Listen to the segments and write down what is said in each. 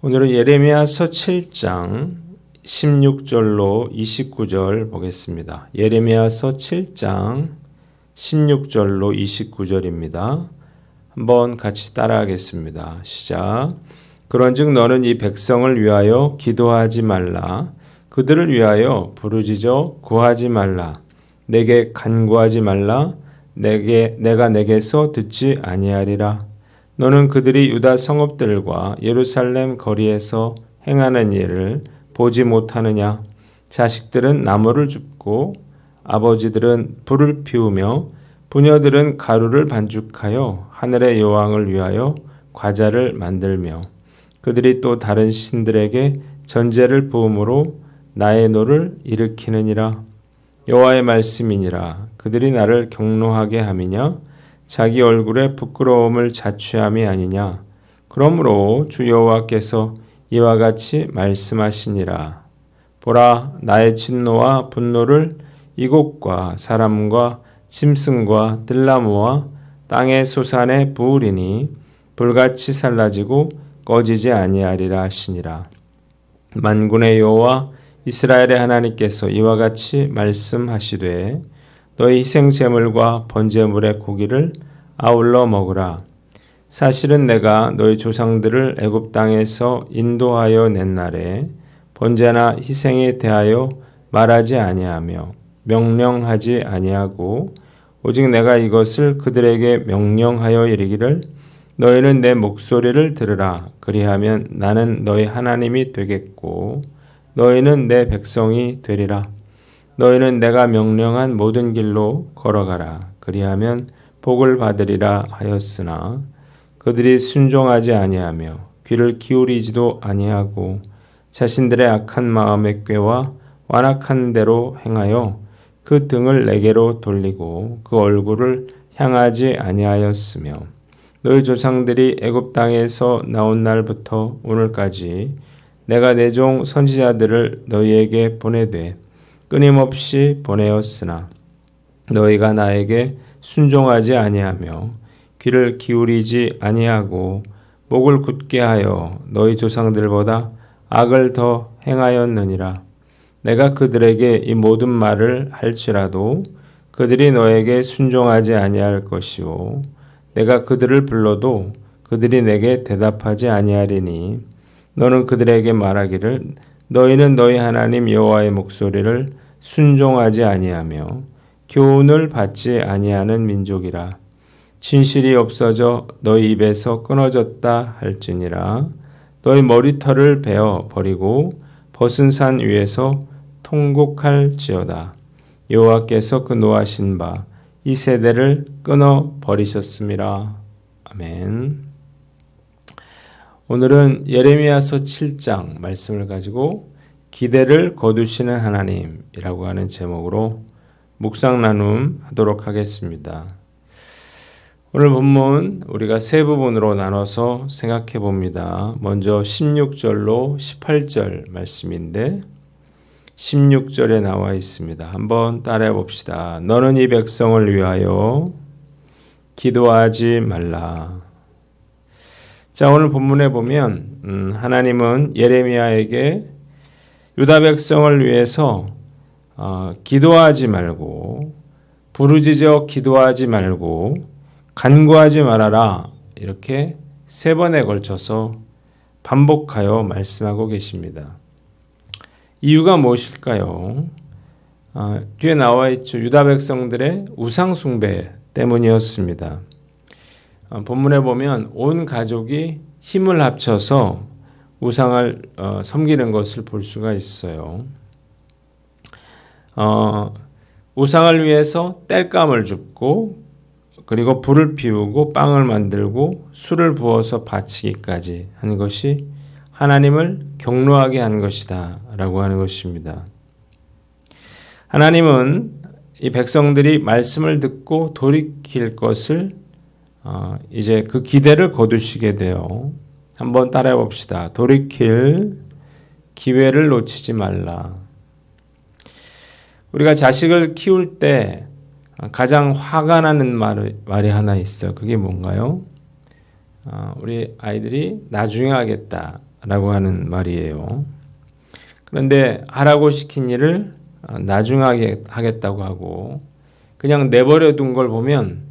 오늘은 예레미야서 7장 16절로 29절 보겠습니다. 예레미야서 7장 16절로 29절입니다. 한번 같이 따라하겠습니다. 시작. 그런즉 너는 이 백성을 위하여 기도하지 말라. 그들을 위하여 부르짖어 구하지 말라. 내게 간구하지 말라. 내게 내가 내게서 듣지 아니하리라. 너는 그들이 유다 성읍들과 예루살렘 거리에서 행하는 일을 보지 못하느냐? 자식들은 나무를 줍고 아버지들은 불을 피우며 부녀들은 가루를 반죽하여 하늘의 여왕을 위하여 과자를 만들며 그들이 또 다른 신들에게 전제를 부음으로 나의 노를 일으키느니라. 여호와의 말씀이니라. 그들이 나를 경노하게 함이냐 자기 얼굴에 부끄러움을 자취함이 아니냐. 그러므로 주 여호와께서 이와 같이 말씀하시니라. 보라 나의 진노와 분노를 이곳과 사람과 짐승과 들나무와 땅의 소산에 부으리니 불같이 살라지고 꺼지지 아니하리라 하시니라. 만군의 여호와 이스라엘의 하나님께서 이와 같이 말씀하시되 너희 희생 제물과 번제물의 고기를 아울러 먹으라. 사실은 내가 너희 조상들을 애굽 땅에서 인도하여 낸 날에 번제나 희생에 대하여 말하지 아니하며 명령하지 아니하고 오직 내가 이것을 그들에게 명령하여 이르기를 너희는 내 목소리를 들으라. 그리하면 나는 너희 하나님이 되겠고 너희는 내 백성이 되리라 너희는 내가 명령한 모든 길로 걸어가라. 그리하면 복을 받으리라 하였으나 그들이 순종하지 아니하며 귀를 기울이지도 아니하고 자신들의 악한 마음의 꾀와 완악한 대로 행하여 그 등을 내게로 돌리고 그 얼굴을 향하지 아니하였으며 너희 조상들이 애굽 땅에서 나온 날부터 오늘까지 내가 내 종 선지자들을 너희에게 보내되 끊임없이 보내었으나 너희가 나에게 순종하지 아니하며 귀를 기울이지 아니하고 목을 굳게 하여 너희 조상들보다 악을 더 행하였느니라. 내가 그들에게 이 모든 말을 할지라도 그들이 너에게 순종하지 아니할 것이요 내가 그들을 불러도 그들이 내게 대답하지 아니하리니 너는 그들에게 말하기를 너희는 너희 하나님 여호와의 목소리를 순종하지 아니하며 교훈을 받지 아니하는 민족이라 진실이 없어져 너희 입에서 끊어졌다 할지니라 너희 머리털을 베어 버리고 벗은 산 위에서 통곡할지어다. 여호와께서 그 노하신 바 이 세대를 끊어 버리셨습니다. 아멘. 오늘은 예레미야서 7장 말씀을 가지고 기대를 거두시는 하나님이라고 하는 제목으로 묵상 나눔 하도록 하겠습니다. 오늘 본문 우리가 세 부분으로 나눠서 생각해 봅니다. 먼저 16절로 18절 말씀인데 16절에 나와 있습니다. 한번 따라해 봅시다. 너는 이 백성을 위하여 기도하지 말라. 자, 오늘 본문에 보면 음, 하나님은 예레미야에게 유다 백성을 위해서 어, 기도하지 말고 부르짖어 기도하지 말고 간구하지 말아라 이렇게 세 번에 걸쳐서 반복하여 말씀하고 계십니다. 이유가 무엇일까요? 아, 뒤에 나와 있죠. 유다 백성들의 우상 숭배 때문이었습니다. 아, 본문에 보면 온 가족이 힘을 합쳐서 우상을 어, 섬기는 것을 볼 수가 있어요. 어, 우상을 위해서 땔감을 줍고 그리고 불을 피우고 빵을 만들고 술을 부어서 바치기까지 한 것이 하나님을 경로하게 한 것이다. 라고 하는 것입니다. 하나님은 이 백성들이 말씀을 듣고 돌이킬 것을 어, 이제 그 기대를 거두시게 돼요. 한번 따라해 봅시다. 돌이킬 기회를 놓치지 말라. 우리가 자식을 키울 때 가장 화가 나는 말, 말이 하나 있어요. 그게 뭔가요? 어, 우리 아이들이 나중에 하겠다. 라고 하는 말이에요. 그런데 하라고 시킨 일을 나중에 하겠다고 하고 그냥 내버려 둔 걸 보면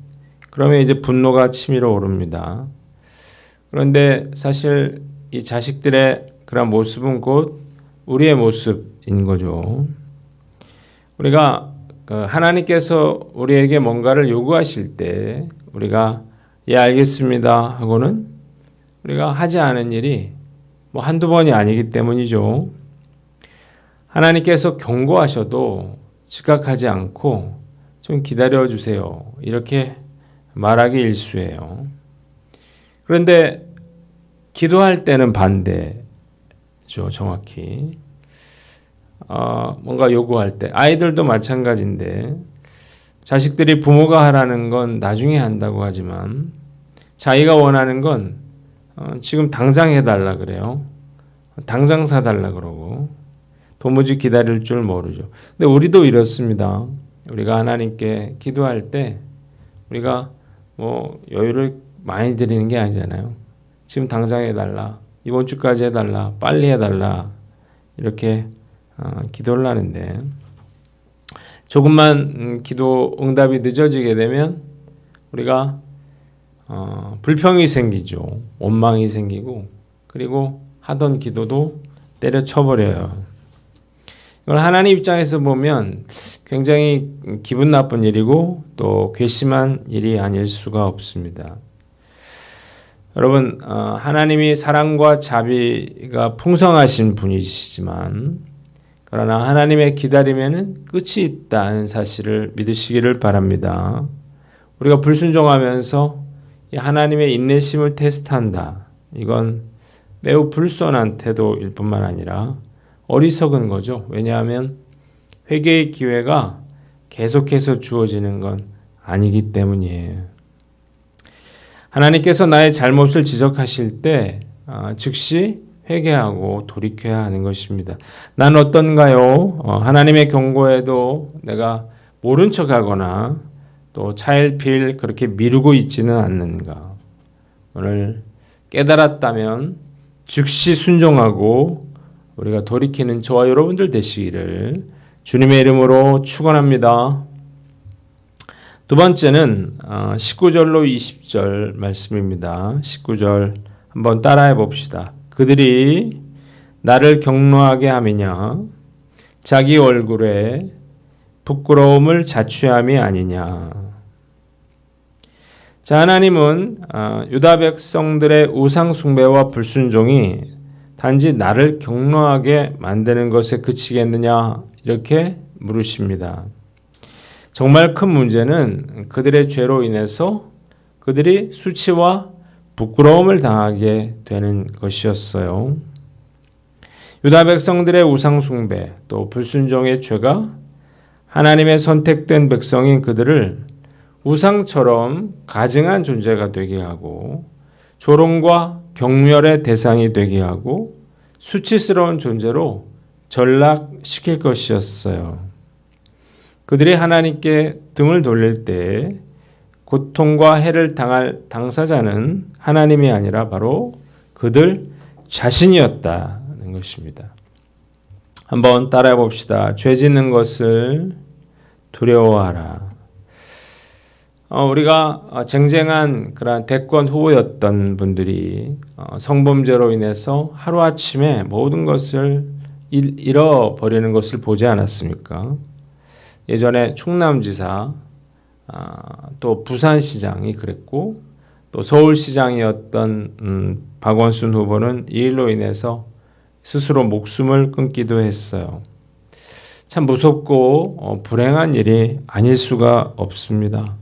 그러면 이제 분노가 치밀어 오릅니다. 그런데 사실 이 자식들의 그런 모습은 곧 우리의 모습인 거죠. 우리가 그 하나님께서 우리에게 뭔가를 요구하실 때 우리가 예 알겠습니다 하고는 우리가 하지 않은 일이 뭐 한두 번이 아니기 때문이죠. 하나님께서 경고하셔도 즉각하지 않고 좀 기다려 주세요. 이렇게 말하기 일수예요. 그런데 기도할 때는 반대죠, 정확히. 어, 뭔가 요구할 때 아이들도 마찬가지인데 자식들이 부모가 하라는 건 나중에 한다고 하지만 자기가 원하는 건 어, 지금 당장 해달라 그래요. 당장 사달라 그러고 도무지 기다릴 줄 모르죠. 근데 우리도 이렇습니다. 우리가 하나님께 기도할 때 우리가 뭐 여유를 많이 드리는 게 아니잖아요. 지금 당장 해달라. 이번 주까지 해달라. 빨리 해달라. 이렇게 어, 기도를 하는데 조금만 음, 기도 응답이 늦어지게 되면 우리가 어, 불평이 생기죠. 원망이 생기고 그리고 하던 기도도 때려쳐버려요. 이걸 하나님 입장에서 보면 굉장히 기분 나쁜 일이고 또 괘씸한 일이 아닐 수가 없습니다. 여러분 어, 하나님이 사랑과 자비가 풍성하신 분이시지만 그러나 하나님의 기다림에는 끝이 있다는 사실을 믿으시기를 바랍니다. 우리가 불순종하면서 하나님의 인내심을 테스트한다. 이건 매우 불손한 태도일 뿐만 아니라 어리석은 거죠. 왜냐하면 회개의 기회가 계속해서 주어지는 건 아니기 때문이에요. 하나님께서 나의 잘못을 지적하실 때 아, 즉시 회개하고 돌이켜야 하는 것입니다. 난 어떤가요? 어, 하나님의 경고에도 내가 모른 척하거나 또 차일피일 그렇게 미루고 있지는 않는가? 오늘 깨달았다면 즉시 순종하고 우리가 돌이키는 저와 여러분들 되시기를 주님의 이름으로 축원합니다. 두 번째는 19절로 어, 20절 말씀입니다. 19절 한번 따라해 봅시다. 그들이 나를 경노하게 함이냐 자기 얼굴에 부끄러움을 자취함이 아니냐. 자 하나님은 어, 유다 백성들의 우상 숭배와 불순종이 단지 나를 경노하게 만드는 것에 그치겠느냐 이렇게 물으십니다. 정말 큰 문제는 그들의 죄로 인해서 그들이 수치와 부끄러움을 당하게 되는 것이었어요. 유다 백성들의 우상숭배 또 불순종의 죄가 하나님의 선택된 백성인 그들을 우상처럼 가증한 존재가 되게 하고 조롱과 경멸의 대상이 되게 하고 수치스러운 존재로 전락시킬 것이었어요. 그들이 하나님께 등을 돌릴 때 고통과 해를 당할 당사자는 하나님이 아니라 바로 그들 자신이었다는 것입니다. 한번 따라해 봅시다. 죄 짓는 것을 두려워하라. 어, 우리가 쟁쟁한 그런 대권 후보였던 분들이 어, 성범죄로 인해서 하루아침에 모든 것을 잃어버리는 것을 보지 않았습니까? 예전에 충남지사 아, 또 부산시장이 그랬고 또 서울시장이었던 음, 박원순 후보는 이 일로 인해서 스스로 목숨을 끊기도 했어요. 참 무섭고 어, 불행한 일이 아닐 수가 없습니다.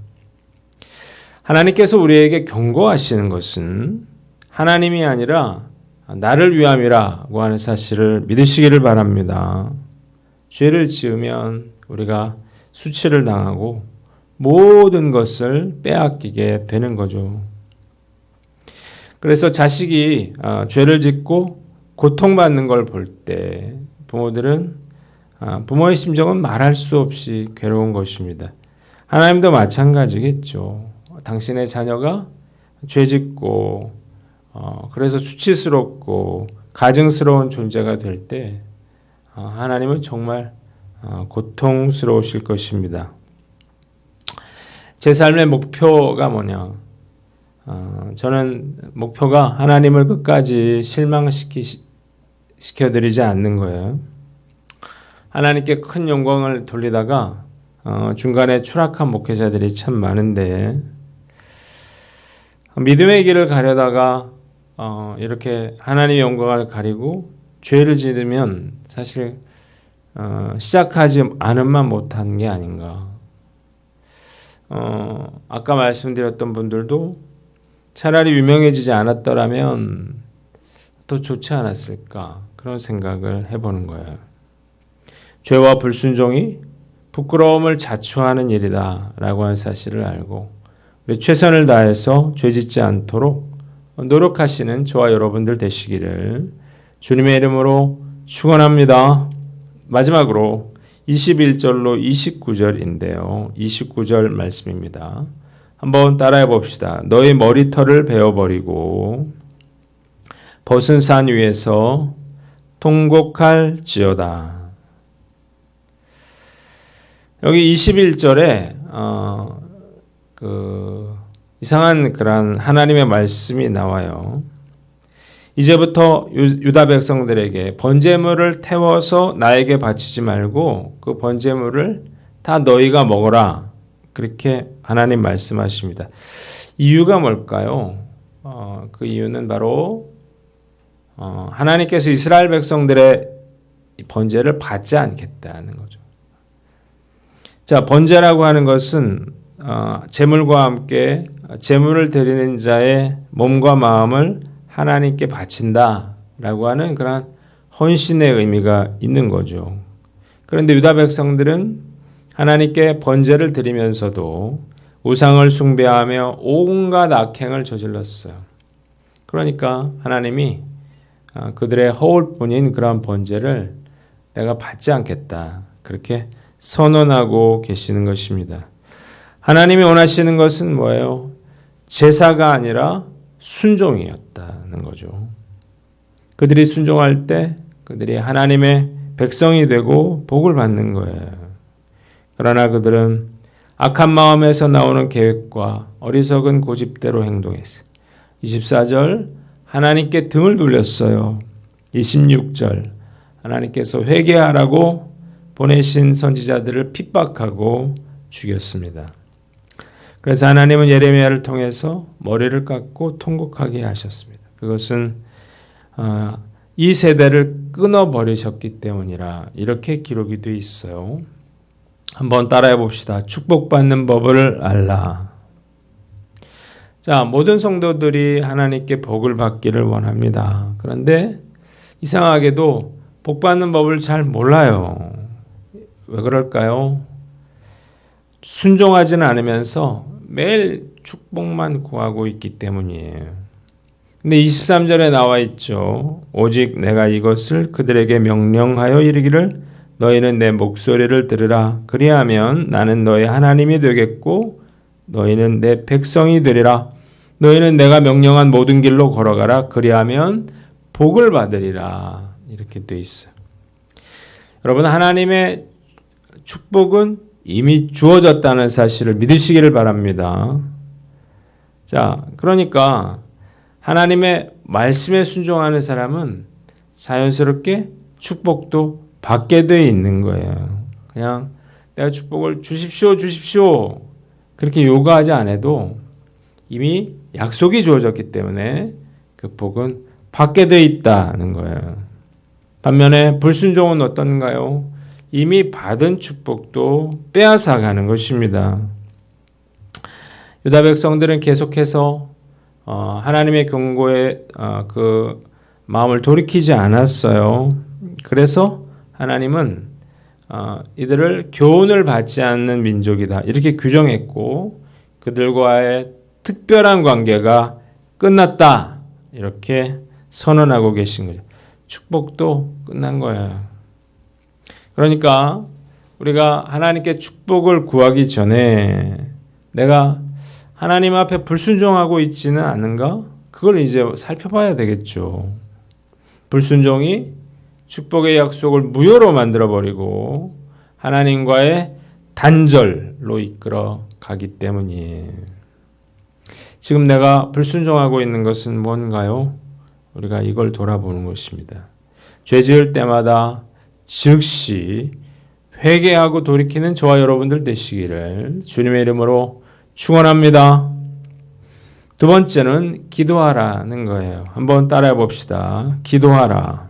하나님께서 우리에게 경고하시는 것은 하나님이 아니라 나를 위함이라고 하는 사실을 믿으시기를 바랍니다. 죄를 지으면 우리가 수치를 당하고 모든 것을 빼앗기게 되는 거죠. 그래서 자식이 어, 죄를 짓고 고통받는 걸 볼 때 부모들은 어, 부모의 심정은 말할 수 없이 괴로운 것입니다. 하나님도 마찬가지겠죠. 당신의 자녀가 죄 짓고 어, 그래서 수치스럽고 가증스러운 존재가 될 때 하나님은 정말 고통스러우실 것입니다. 제 삶의 목표가 뭐냐? 저는 목표가 하나님을 끝까지 실망시키 시켜드리지 않는 거예요. 하나님께 큰 영광을 돌리다가 어, 중간에 추락한 목회자들이 참 많은데 믿음의 길을 가려다가 어, 이렇게 하나님의 영광을 가리고 죄를 지으면 사실 어, 시작하지 않은만 못한 게 아닌가. 어, 아까 말씀드렸던 분들도 차라리 유명해지지 않았더라면 더 좋지 않았을까 그런 생각을 해보는 거예요. 죄와 불순종이 부끄러움을 자초하는 일이다라고 하는 사실을 알고 최선을 다해서 죄짓지 않도록 노력하시는 저와 여러분들 되시기를 주님의 이름으로 축원합니다. 마지막으로 21절로 29절인데요. 29절 말씀입니다. 한번 따라해 봅시다. 너희 머리털을 베어버리고 벗은 산 위에서 통곡할지어다. 여기 21절에 어, 그 이상한 그런 하나님의 말씀이 나와요. 이제부터 유다 백성들에게 번제물을 태워서 나에게 바치지 말고 그 번제물을 다 너희가 먹어라. 그렇게 하나님 말씀하십니다. 이유가 뭘까요? 어, 그 이유는 바로 어, 하나님께서 이스라엘 백성들의 번제를 받지 않겠다는 거죠. 자, 번제라고 하는 것은 어, 제물과 함께 제물을 드리는 자의 몸과 마음을 하나님께 바친다라고 하는 그런 헌신의 의미가 있는 거죠. 그런데 유다 백성들은 하나님께 번제를 드리면서도 우상을 숭배하며 온갖 악행을 저질렀어요. 그러니까 하나님이 어, 그들의 허울뿐인 그런 번제를 내가 받지 않겠다. 그렇게 선언하고 계시는 것입니다. 하나님이 원하시는 것은 뭐예요? 제사가 아니라 순종이었다는 거죠. 그들이 순종할 때 그들이 하나님의 백성이 되고 복을 받는 거예요. 그러나 그들은 악한 마음에서 나오는 계획과 어리석은 고집대로 행동했어요. 24절 하나님께 등을 돌렸어요. 26절 하나님께서 회개하라고 보내신 선지자들을 핍박하고 죽였습니다. 그래서 하나님은 예레미야를 통해서 머리를 깎고 통곡하게 하셨습니다. 그것은 어, 이 세대를 끊어 버리셨기 때문이라 이렇게 기록이 되어 있어요. 한번 따라해 봅시다. 축복받는 법을 알라. 자, 모든 성도들이 하나님께 복을 받기를 원합니다. 그런데 이상하게도 복 받는 법을 잘 몰라요. 왜 그럴까요? 순종하지는 않으면서 매일 축복만 구하고 있기 때문이에요. 근데 23절에 나와 있죠. 오직 내가 이것을 그들에게 명령하여 이르기를 너희는 내 목소리를 들으라. 그리하면 나는 너희 하나님이 되겠고 너희는 내 백성이 되리라. 너희는 내가 명령한 모든 길로 걸어가라. 그리하면 복을 받으리라. 이렇게 돼 있어요. 여러분 하나님의 축복은 이미 주어졌다는 사실을 믿으시기를 바랍니다. 자, 그러니까 하나님의 말씀에 순종하는 사람은 자연스럽게 축복도 받게 돼 있는 거예요. 그냥 내가 축복을 주십시오, 주십시오. 그렇게 요구하지 않아도 이미 약속이 주어졌기 때문에 그 복은 받게 돼 있다는 거예요. 반면에 불순종은 어떤가요? 이미 받은 축복도 빼앗아 가는 것입니다. 유다 백성들은 계속해서 어, 하나님의 경고에 어, 그 마음을 돌이키지 않았어요. 그래서 하나님은 어, 이들을 교훈을 받지 않는 민족이다 이렇게 규정했고 그들과의 특별한 관계가 끝났다 이렇게 선언하고 계신 거죠. 축복도 끝난 거예요. 그러니까 우리가 하나님께 축복을 구하기 전에 내가 하나님 앞에 불순종하고 있지는 않는가? 그걸 이제 살펴봐야 되겠죠. 불순종이 축복의 약속을 무효로 만들어 버리고 하나님과의 단절로 이끌어 가기 때문이에요. 지금 내가 불순종하고 있는 것은 뭔가요? 우리가 이걸 돌아보는 것입니다. 죄 지을 때마다 즉시 회개하고 돌이키는 저와 여러분들 되시기를 주님의 이름으로 축원합니다. 두 번째는 기도하라는 거예요. 한번 따라해 봅시다. 기도하라.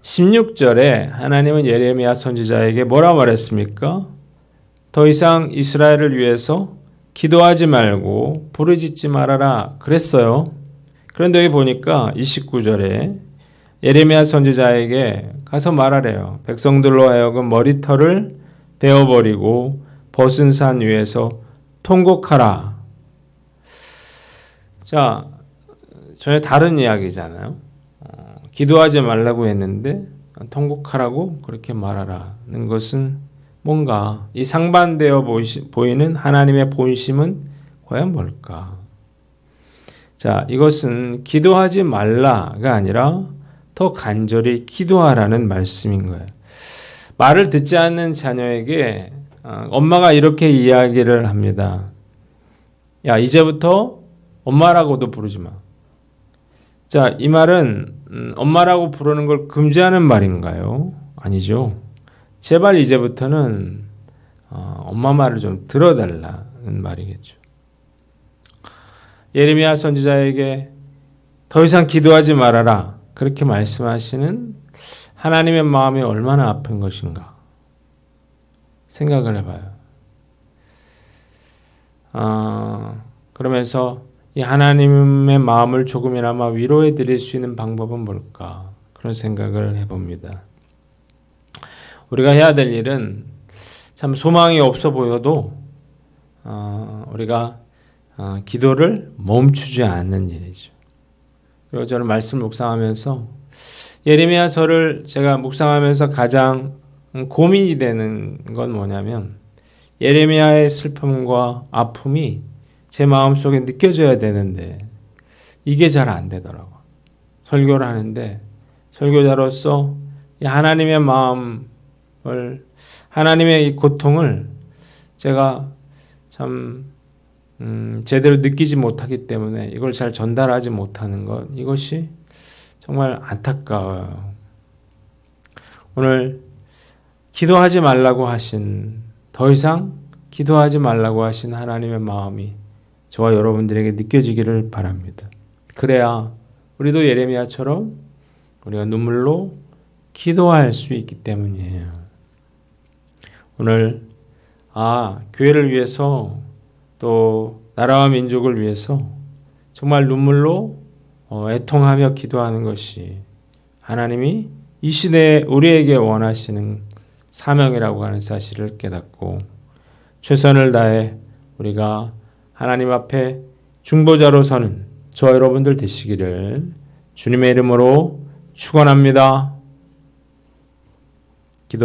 16절에 하나님은 예레미야 선지자에게 뭐라 말했습니까? 더 이상 이스라엘을 위해서 기도하지 말고 부르짖지 말아라 그랬어요. 그런데 여기 보니까 29절에 예레미야 선지자에게 가서 말하래요. 백성들로 하여금 머리털을 베어버리고 벗은 산 위에서 통곡하라. 자, 전혀 다른 이야기잖아요. 어, 기도하지 말라고 했는데 통곡하라고 그렇게 말하라는 것은 뭔가 이 상반되어 보이는 하나님의 본심은 과연 뭘까? 자, 이것은 기도하지 말라가 아니라 더 간절히 기도하라는 말씀인 거예요. 말을 듣지 않는 자녀에게 어, 엄마가 이렇게 이야기를 합니다. 야, 이제부터 엄마라고도 부르지 마. 자, 이 말은 음, 엄마라고 부르는 걸 금지하는 말인가요? 아니죠. 제발 이제부터는 어, 엄마 말을 좀 들어달라는 말이겠죠. 예레미야 선지자에게 더 이상 기도하지 말아라 그렇게 말씀하시는 하나님의 마음이 얼마나 아픈 것인가 생각을 해봐요. 어, 그러면서 이 하나님의 마음을 조금이나마 위로해 드릴 수 있는 방법은 뭘까 그런 생각을 해봅니다. 우리가 해야 될 일은 참 소망이 없어 보여도 어, 우리가 어, 기도를 멈추지 않는 일이죠. 그리고 저는 말씀 묵상하면서 예레미야서를 제가 묵상하면서 가장 고민이 되는 건 뭐냐면 예레미야의 슬픔과 아픔이 제 마음속에 느껴져야 되는데 이게 잘 안 되더라고. 설교를 하는데 설교자로서 하나님의 마음 하나님의 이 고통을 제가 참 음, 제대로 느끼지 못하기 때문에 이걸 잘 전달하지 못하는 것 이것이 정말 안타까워요. 오늘 기도하지 말라고 하신 더 이상 기도하지 말라고 하신 하나님의 마음이 저와 여러분들에게 느껴지기를 바랍니다. 그래야 우리도 예레미야처럼 우리가 눈물로 기도할 수 있기 때문이에요. 오늘 아 교회를 위해서 또 나라와 민족을 위해서 정말 눈물로 어, 애통하며 기도하는 것이 하나님이 이 시대에 우리에게 원하시는 사명이라고 하는 사실을 깨닫고 최선을 다해 우리가 하나님 앞에 중보자로 서는 저 여러분들 되시기를 주님의 이름으로 축원합니다. 기도하